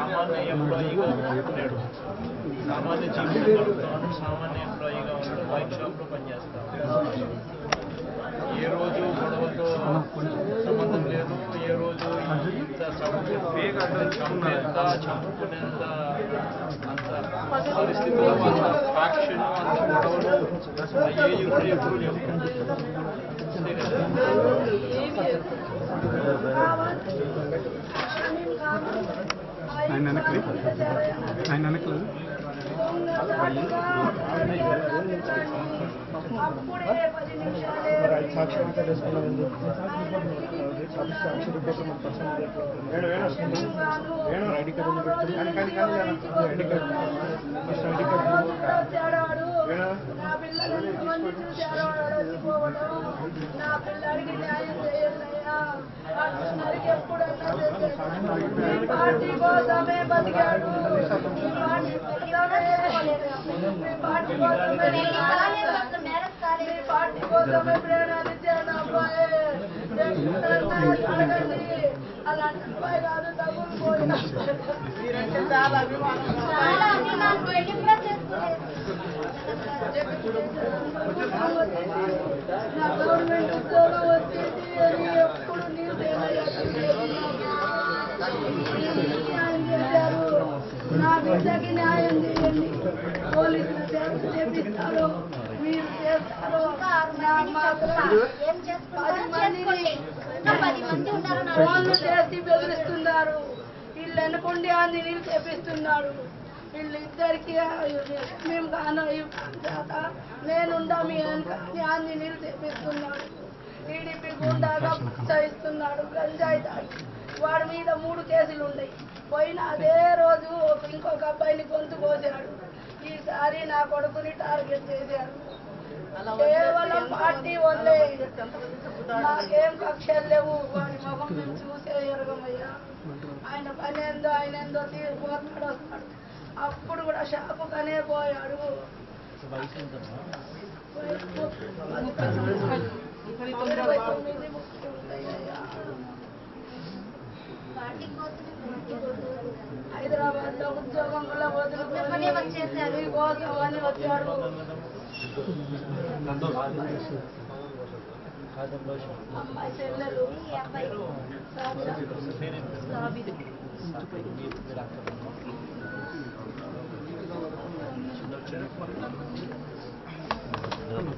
సామాన్య ఎంప్లాయీగా ఉన్నాడు సామాన్య జీవితంలో ఉన్నాడు సామాన్య ఎంప్లాయీగా ఉన్నాడు వైన్ షాప్లో పనిచేస్తాడు. ఏ రోజు గొడవతో సంబంధం లేదు ఏ రోజు ఇంత చంపేంత చంపుకునేంత అంత పరిస్థితుల్లో అంత ఫ్యాక్షన్ అంత గొడవలు ఏ ఇప్పుడు ఎప్పుడు లేవు అంతే కదా ఆయన వెనక్కి ఆయన వెనక్కి అప్పుడే పది నిమిషాలే సాక్షాత్కారం చేసుకున్నామండి సాక్షి రిపోర్ట్ మన ఆయన వేణు ఆయన వెనకలేదు ఐడి కార్డు ఐడి కార్డు నా పిల్లడికి న్యాయం అందరికి ఎప్పుడన్నా పార్టీ కోసమే బతికాడు పార్టీ కోసమే ఈ పార్టీ కోసమే ఈ ఇచ్చాడు అబ్బాయి ఎక్కడన్నా అడగండి. అలాంటి అబ్బాయి కాదు డబ్బులు పోయిన చాలా అభిమానం గవర్నమెంట్ ఉద్యోగం వచ్చింది నా బిడ్డకి న్యాయం చేయండి పోలీసులు చేపిస్తారు మీరు చేస్తారు పది మందిని ఫోన్లు చేసి బెదిరిస్తున్నారు వీళ్ళు అనుకోండి అని నీళ్ళు చేపిస్తున్నారు వీళ్ళు ఇద్దరికి మేము కాను చేత నేనుండా మీ అని అన్ని నీళ్ళు చేపిస్తున్నాడు టీడీపీ గుండాగా ప్రోత్సహిస్తున్నాడు గంజాయి తాగి వాడి మీద మూడు కేసులు ఉన్నాయి. పోయిన అదే రోజు ఇంకొక అబ్బాయిని గొంతు కోసాడు. ఈసారి నా కొడుకుని టార్గెట్ చేశారు. కేవలం పార్టీ వల్లే నాకేం కక్షలు లేవు. వాడి ముఖం మేము చూసే ఎరగమయ్యా. ఆయన పని ఏందో ఆయన ఏందో తీరిపోతాడు వస్తాడు. అప్పుడు కూడా షాపు కనే పోయాడు వయసు ఇరవై తొమ్మిది ముప్పై ఉంటాయ్యా. హైదరాబాద్ లో ఉద్యోగం వల్ల వదులుకొని కోసం అని వచ్చాడు అమ్మాయి చెల్లెలు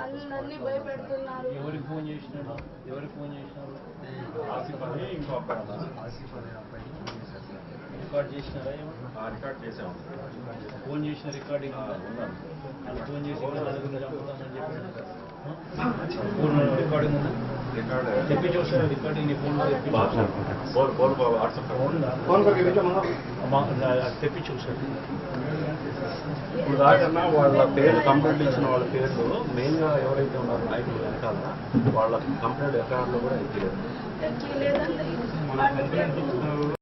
రికార్డ్ భయపెడుతున్నారు. ఎవరికి ఫోన్ చేసినాడు ఎవరి ఫోన్ చేసినారు? ఆసిఫ్ అని చంపుతానని చెప్పి పూర్ణ రికార్డింగ్ రికార్డ్ చేసినారా రికార్డ్ చేసాము ఫోన్ చేసిన రికార్డింగ్ ఫోన్ ఫోన్ చేసి నలుగురు చంపుతామని విచ్చమన్నా రికార్డింగ్ అది తెప్పి చూసాడు ఇప్పుడు దాకన్నా వాళ్ళ పేర్లు కంప్లైంట్ ఇచ్చిన వాళ్ళ పేర్లు మెయిన్గా ఎవరైతే ఉన్నారో నాయకులు వెనకాల వాళ్ళ కంప్లైంట్ ఎకరాల్లో కూడా ఎక్కిలేదు.